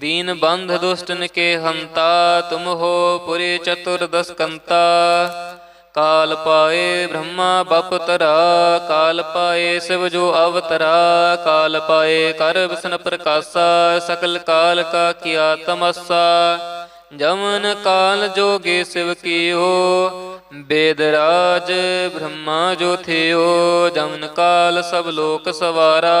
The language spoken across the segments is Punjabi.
दीन बंध दुष्टन के हंता तुम हो पुरी चतुर्दश कंता काल पाए ब्रह्मा बप तरा काल पाए शिव जो अवतरा काल पाए कर विष्णु प्रकाशा सकल काल का किया तमस्सा जमन काल जोगे शिव कियो वेदराज ब्रह्मा जो थियो जमन काल सब लोक सवारा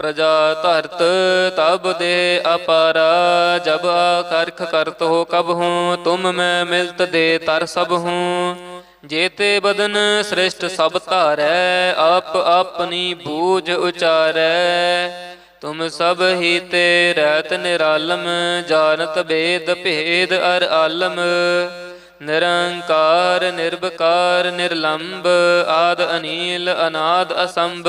प्रजा धरत तब दे अपारा जब आकर्ख करत हो कब हूँ तुम मैं मिलत दे तर सब हूँ जेते बदन श्रेष्ठ सब धारै आप अपनी बूझ उचारै तुम सब ही ते रहत निरालम जानत भेद भेद अर आलम निरंकार निर्भकार निर्लंब आद अनील अनाद असंभ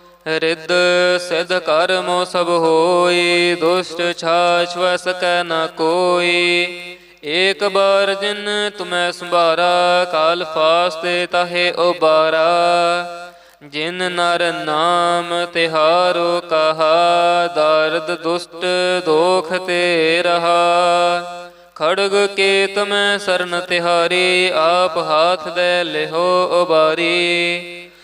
ਰਿੱਧ ਸਿਧ ਕਰਮੋ ਸਭ ਹੋਈ, ਦੁਸ਼ਟ ਛਾਛ ਵਸ ਕੈ ਨ ਕੋਈ। ਏਕ ਬਾਰ ਜਿਨ ਤੁਮੈ ਸੰਭਾਰਾ, ਕਾਲ ਫਾਸਤੇ ਤਾਹੇ ਉਬਾਰਾ। ਜਿਨ ਨਰ ਨਾਮ ਤਿਹਾਰੋ ਕਹਾ, ਦਰਦ ਦੁਸ਼ਟ ਦੋਖ ਤੇ ਰਹਾ। ਖੜਗ ਕੇ ਤਮੈ ਸਰਨ ਤਿਹਾਰੀ, ਆਪ ਹਾਥ ਦੇ ਲਿਹੋ ਉਬਾਰੀ।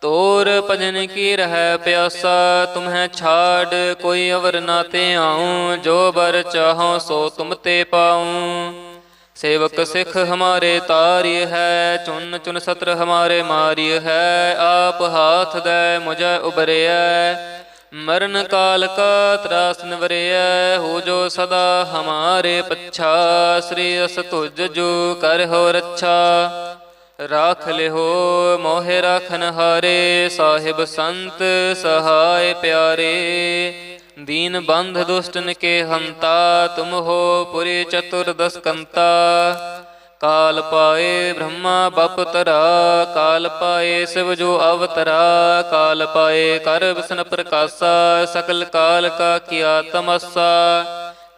ਤੋਰ ਭਜਨ ਕੀ ਰਹਿ ਪਿਆਸਾ? ਤੁਮਹਿ ਛਾੜ ਕੋਈ ਅਵਰ ਨਾ ਤੇ ਆਉ ਜੋ ਬਰ ਚਾਹੋ ਸੋ ਤੁਮ ਤੇ ਪਾਉ। ਸੇਵਕ ਸਿਖ ਹਮਾਰੇ ਤਾਰਿ ਹੈ, ਚੁਨ ਚੁਨ ਸਤਰ ਹਮਾਰੇ ਮਾਰਿ ਹੈ, ਆਪ ਹਾਥ ਦੈ ਮੁਝੈ ਉਬਰਿਐ ਮਰਨ ਕਾਲ ਕਾ ਤਰਾਸ ਨਿਵਰਿਐ, ਹੋ ਜੋ ਸਦਾ ਹਮਾਰੇ ਪੱਛਾ। ਸ੍ਰੀ ਅਸ ਤੁਜ ਜੋ ਕਰ ਹੋ ਰੱਛਾ। ਰਾਖ ਲਿਹੋ, ਮੋਹਿ ਰਖਨ ਹਾਰੇ, ਸਾਹਿਬ ਸੰਤ ਸਹਾਇ ਪਿਆਰੇ। ਦੀਨ ਬੰਧ ਦੁਸ਼ਟਨ ਕੇ ਹੰਤਾ, ਤੁਮ ਹੋ ਪੁਰੇ ਚਤੁਰ ਦਸਕੰਤਾ। ਕਾਲ ਪਾਏ ਬ੍ਰਹਮਾ ਬਪਤਰਾ ਕਾਲ ਪਾਏ ਸਿਵ ਜੋ ਅਵਤਰਾ। ਕਾਲ ਪਾਏ ਕਰ ਵਿਸ਼ਨ ਪ੍ਰਕਾਸ਼ਾ, ਸਕਲ ਕਾਲ ਕਾ ਕੀਆ ਤਮਸਾ।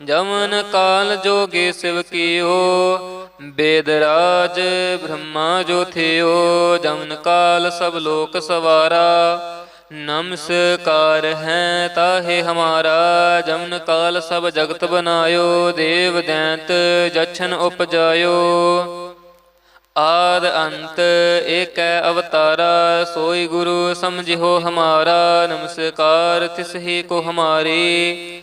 ਜਮਨ ਕਾਲ ਜੋਗੇ ਸਿਵ ਕੀਓ ਬੇਦ ਰਾਜ ਬ੍ਰਹਮਾ ਜੋਥਿਓ ਜਮਨ ਕਾਲ ਸਭ ਲੋਕ ਸਵਾਰਾ। ਨਮਸਕਾਰ ਹੈ ਤਾਹੇ ਹਮਾਰਾ, ਜਮਨ ਕਾਲ ਸਭ ਜਗਤ ਬਨਾਇਓ, ਦੇਵ ਦੈਂਤ ਜਛਨ ਉਪਜਾਇਓ। ਆਦ ਅੰਤ ਏਕੈ ਅਵਤਾਰਾ, ਸੋਈ ਗੁਰੂ ਸਮਝਿਓ ਹਮਾਰਾ। ਨਮਸਕਾਰ ਤਿਸ ਹੀ ਕੋ ਹਮਾਰੀ।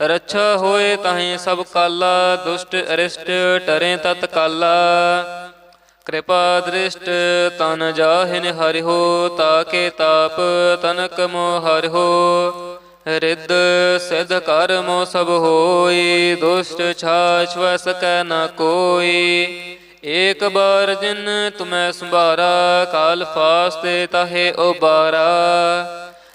ਰੱਛਾ ਹੋਏ ਤਾਹੀਂ ਸਭ ਕਾਲਾ, ਦੁਸ਼ਟ ਅਰਿਸ਼ਟ ਟਰੇ ਤਤ ਕਾਲਾ। ਕਿਰਪਾ ਦ੍ਰਿਸ਼ਟ ਤਨ ਜਾਹਿਨ ਹਰਿਓ ਤਾਕੇ ਤਾਪ ਤਨਕ ਮੋ ਹਰਿਓ ਰਿੱਧ ਸਿਧ ਕਰਮੋ ਸਭ ਹੋਈ, ਦੁਸ਼ਟ ਛਾਛ ਸਕੈ ਨ ਕੋਈ। ਏਕ ਬਾਰ ਜਿਨ ਤੁਮੈ ਸੰਭਾਰਾ, ਕਾਲ ਫਾਸਤੇ ਤਾਹੇ ਉਬਾਰਾ।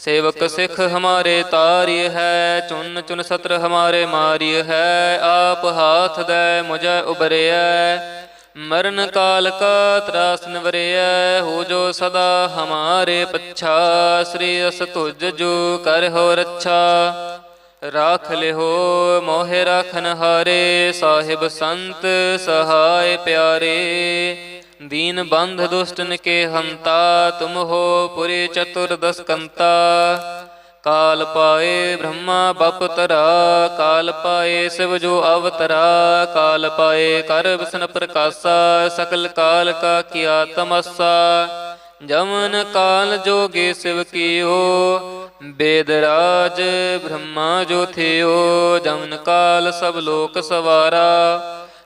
ਸੇਵਕ ਸਿਖ ਹਮਾਰੇ ਤਾਰਿਯ ਹੈ, ਚੁਨ ਚੁਨ ਸਤਰ ਹਮਾਰੇ ਮਾਰਿਯ ਹੈ, ਆਪ ਹਾਥ ਦੈ ਮੁਝੈ ਉਬਰਿਐ ਮਰਨ ਕਾਲ ਕਾ ਤਰਾਸ ਨਿਵਰਿਐ, ਹੋ ਜੋ ਸਦਾ ਹਮਾਰੇ ਪੱਛਾ, ਸ੍ਰੀ ਅਸ ਤੁਜ ਜੋ ਕਰ ਹੋ ਰੱਛਾ। ਰਾਖ ਲਿਓ ਮੋਹਿ ਰਖਨ ਹਾਰੇ ਸਾਹਿਬ ਸੰਤ ਸਹਾਇ ਪਿਆਰੇ। दीन बंध दुष्टन के हंता तुम हो पुरे चतुर्दश कंता काल पाए ब्रह्मा बप तरा काल पाए शिव जो अवतरा काल पाए कर विष्ण प्रकाशा सकल काल का किया तमस्सा जमन काल जोगे शिव कियो वेदराज ब्रह्मा जो थियो जमन काल सब लोक सवारा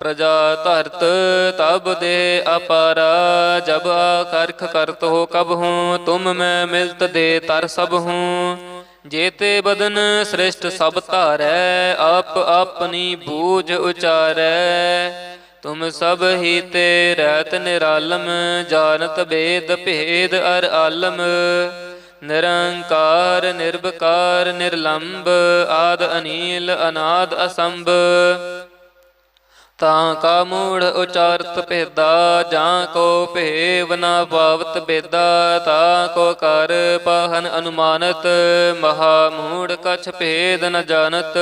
ਪ੍ਰਜਾ ਧਰਤ ਤਬ ਦੇ ਅਪਾਰਾ, ਜਬ ਕਰਖ ਕਰਤ ਹੋ ਕਬ ਹੂੰ, ਤੁਮ ਮੈਂ ਮਿਲਤ ਦੇ ਤਰ ਸਭ ਹੂੰ। ਜੇਤੇ ਬਦਨ ਸ੍ਰਿਸ਼ਟ ਸਭ ਧਾਰੈ, ਆਪ ਆਪਣੀ ਬੂਝ ਉਚਾਰੈ। ਤੁਮ ਸਭ ਹੀ ਤੇ ਰਹਿਤ ਨਿਰਾਲਮ, ਜਾਣਤ ਬੇਦ ਭੇਦ ਅਰ ਆਲਮ। ਨਿਰੰਕਾਰ ਨਿਰਭਕਾਰ ਨਿਰਲੰਭ ਆਦ ਅਨੀਲ, ਅਨਾਦ ਅਸੰਭ। ਤਾਂ ਕਾ ਮੂੜ ਉਚਾਰਤ ਭੇਦਾ, ਜਾਂ ਕੋ ਭੇਵ ਨਾ ਪਾਵਤ ਬੇਦਾ ਤਾ ਕੋ ਕਰ ਪਾਹਨ ਅਨੁਮਾਨਤ, ਮਹਾ ਮੂੜ ਕਛ ਭੇਦ ਨ ਜਾਣਤ।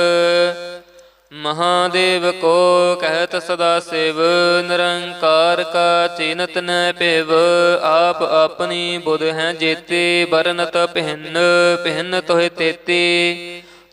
ਮਹਾਦੇਵ ਕੋ ਕਹਿਤ ਸਦਾ ਸਿਵ, ਨਿਰੰਕਾਰ ਕਾ ਚਿਨਤ ਨ ਭੇਵ। ਆਪ ਆਪਣੀ ਬੁਧ ਹੈ ਜੇਤੇ ਬਰਨਤ ਪਹਿਨ ਪਹਿਨ ਤੋਹਿ ਤੇਤੀ।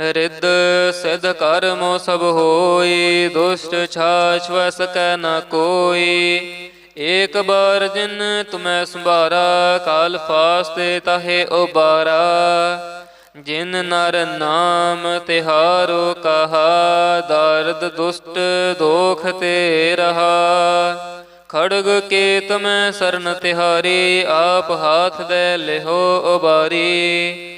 ਰਿੱਧ ਸਿਧ ਕਰਮੋ ਸਭ ਹੋਈ, ਦੁਸ਼ਟ ਛਾਛ ਵਸ ਕੈ ਨ ਕੋਈ। ਏਕ ਬਾਰ ਜਿਨ ਤੁਮੈ ਸੰਭਾਰਾ, ਕਾਲ ਫਾਸਤੇ ਤਾਹੇ ਉਬਾਰਾ। ਜਿਨ ਨਰ ਨਾਮ ਤਿਹਾਰੋ ਕਹਾ, ਦਰਦ ਦੁਸ਼ਟ ਦੋਖ ਤੇ ਰਹਾ। ਖੜਗ ਕੇ ਤਮੈ ਸਰਨ ਤਿਹਾਰੀ, ਆਪ ਹਾਥ ਦੇ ਲਿਹੋ ਉਬਾਰੀ।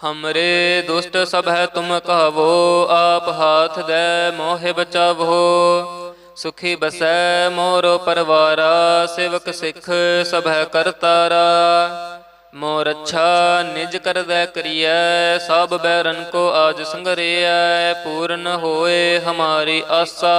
ਹਮਰੇ ਦੁਸ਼ਟ ਸਭ ਹੈ ਤੁਮ ਕਹਵੋ ਆਪ ਹਾਥ ਦੇ ਮੋਹਿ ਬਚਾਵੋ ਸੁਖੀ ਬਸੈ ਮੋਰੋ ਪਰਵਾਰਾ ਸੇਵਕ ਸਿੱਖ ਸਭ ਹੈ ਕਰਤਾਰਾ ਮੋਰ ਅੱਛਾ ਨਿਜ ਕਰਦੈ ਕਰੀਐ ਸਭ ਬੈਰਨ ਕੋ ਆਜ ਸੰਗਰਿਐ ਪੂਰਨ ਹੋਏ ਹਮਾਰੀ ਆਸਾ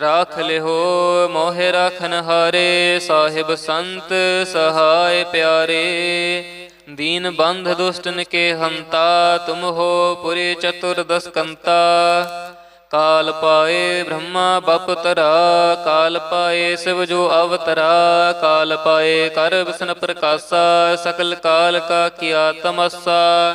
ਰਾਖ ਲਿਹੋ, ਮੋਹਿ ਰਖਨ ਹਾਰੇ, ਸਾਹਿਬ ਸੰਤ ਸਹਾਇ ਪਿਆਰੇ। ਦੀਨ ਬੰਧ ਦੁਸ਼ਟਨ ਕੇ ਹੰਤਾ, ਤੁਮ ਹੋ ਪੁਰੇ ਚਤੁਰ ਦਸਕੰਤਾ। ਕਾਲ ਪਾਏ ਬ੍ਰਹਮਾ ਬਪਤਰਾ, ਕਾਲ ਪਾਏ ਸਿਵ ਜੋ ਅਵਤਰਾ। ਕਾਲ ਪਾਏ ਕਰ ਬਿਸਨ ਪ੍ਰਕਾਸ਼ਾ, ਸਕਲ ਕਾਲ ਕਾ ਕੀਆ ਤਮਸਾ।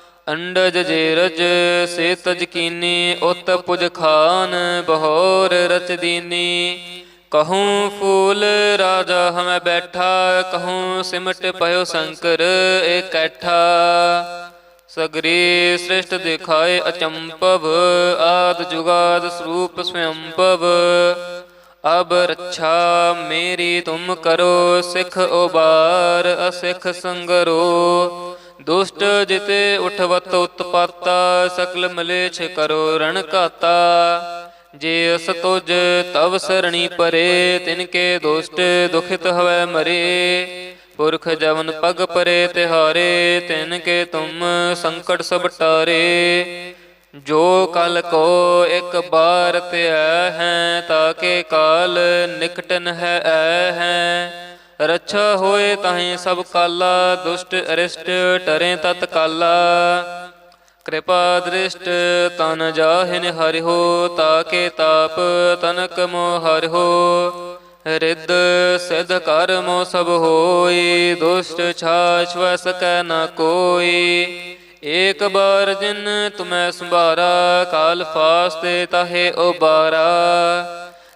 ਅੰਡਜ ਜੇਰਜ ਸੇ ਤਜਕੀਨੀ ਉਤ ਪੁਜ ਖਾਨ, ਬਹੋਰ ਰਚ ਦੀਨੀ ਕਹੂੰ ਫੂਲ ਰਾਜਾ ਹਮੈ ਬੈਠਾ, ਕਹੂੰ ਸਿਮਟ ਪਇਓ ਸ਼ੰਕਰ ਇਕੱਠਾ ਸਗਰੀ ਸ੍ਰਿਸ਼ਟ ਦਿਖਾਏ ਅਚੰਪਵ, ਆਦ ਜੁਗਾਦ ਸਰੂਪ ਸਵਯੰਪਵ। ਅਬ ਰੱਛਾ ਮੇਰੀ ਤੁਮ ਕਰੋ, ਸਿਖ ਉਬਾਰ, ਅਸਿਖ ਸੰਗਰੋ। ਦੁਸ਼ਟ ਜਿਤੇ ਉਠਵਤ ਉਤਪਾਤਾ, ਸਕਲ ਮਲੇਛ ਕਰੋ ਰਣ ਘਾਤਾ। ਜੇ ਅਸ ਤੁਜ ਤਵ ਸਰਣੀ ਪਰੇ, ਤਿਨ ਕੇ ਦੁਸ਼ਟ ਦੁਖਿਤ ਹਵੈ ਮਰੇ। ਪੁਰਖ ਜਵਨ ਪਗ ਪਰੇ ਤਿਹਾਰੇ, ਤਿਨ ਕੇ ਤੁਮ ਸੰਕਟ ਸਭ ਟਾਰੇ। ਜੋ ਕਲ ਕੋ ਇੱਕ ਬਾਰ ਧਿਆ ਹੈ ਤਾਕੇ ਕਾਲ ਨਿਕਟਨ ਹੈ, ਐ ਹੈ। ਰੱਛਾ ਹੋਏ ਤਾਹੀਂ ਸਭ ਕਾਲਾ, ਦੁਸ਼ਟ ਅਰਿਸ਼ਟ ਟਰੇ ਤਤ ਕਾਲਾ। ਕਿਰਪਾ ਦ੍ਰਿਸ਼ਟ ਤਨ ਜਾਹਿਨ ਹਰਿਓ ਤਾਕੇ ਤਾਪ ਤਨਕ ਮੋ ਹਰਿਓ ਰਿੱਧ ਸਿਧ ਕਰਮੋ ਸਭ ਹੋਈ, ਦੁਸ਼ਟ ਛਾਛ ਵ ਸਕੈ ਨ ਕੋਈ। ਏਕ ਬਾਰ ਜਿਨ ਤੁਮੈ ਸੰਭਾਰਾ, ਕਾਲ ਫਾਸਤੇ ਤਾਹੇ ਉਬਾਰਾ।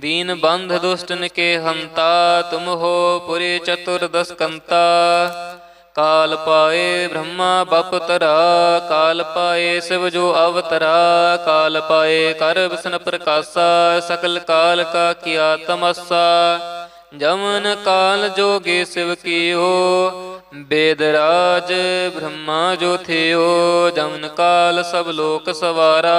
दीन बंध दुष्टन के हंता तुम हो पुरे चतुर्दश कंता काल पाए ब्रह्मा बपतरा काल पाए शिव जो अवतरा काल पाए कर विष्णु प्रकाशा सकल काल का किया तमस्सा जमन काल जोगे शिव कियो वेदराज ब्रह्मा जो थियो जमन काल सब लोक सवारा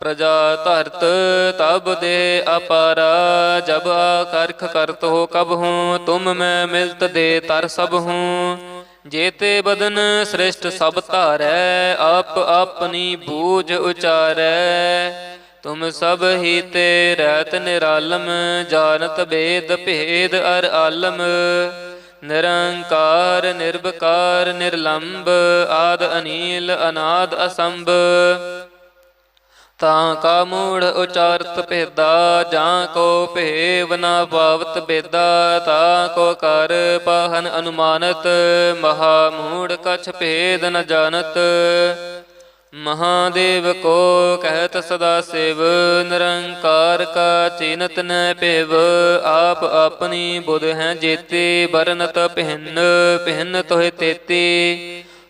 ਪ੍ਰਜਾ ਧਰਤ ਤਬ ਦੇ ਅਪਾਰਾ, ਜਬ ਕਰਖ ਕਰਤ ਹੋ ਕਬ ਹੂੰ, ਤੁਮ ਮੈਂ ਮਿਲਤ ਦੇ ਤਰ ਸਭ ਹੂੰ। ਜੇਤੇ ਬਦਨ ਸ੍ਰਿਸ਼ਟ ਸਭ ਧਾਰੈ, ਆਪ ਆਪਣੀ ਬੂਝ ਉਚਾਰੈ। ਤੁਮ ਸਭ ਹੀ ਤੇ ਰਹਿਤ ਨਿਰਾਲਮ, ਜਾਣਤ ਭੇਦ ਭੇਦ ਅਰ ਆਲਮ। ਨਿਰੰਕਾਰ ਨਿਰਭਕਾਰ ਨਿਰਲੰਭ ਆਦ ਅਨੀਲ, ਅਨਾਦ ਅਸੰਭ। ਤਾਂ ਕਾ ਮੂੜ ਉਚਾਰਤ ਭੇਦਾ, ਜਾਂ ਕੋ ਭੇਵ ਨਾ ਭਾਵਤ ਬੇਦਾ ਤਾ ਕੋ ਕਰ ਪਾਹਨ ਅਨੁਮਾਨਤ, ਮਹਾ ਮੂੜ ਕਛ ਭੇਦ ਨ ਜਾਣਤ। ਮਹਾਦੇਵ ਕੋ ਕਹਿਤ ਸਦਾ ਸਿਵ, ਨਿਰੰਕਾਰ ਕਾ ਚਿਨਤ ਨ ਭੇਵ। ਆਪ ਆਪਣੀ ਬੁਧ ਹੈ ਜੇਤੇ ਬਰਨਤ ਪਹਿਨ ਪਹਿਨ ਤੋਹਿ ਤੇਤੀ।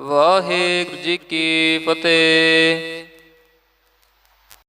ਵਾਹਿਗੁਰੂ ਜੀ ਕੀ ਫਤਿਹ।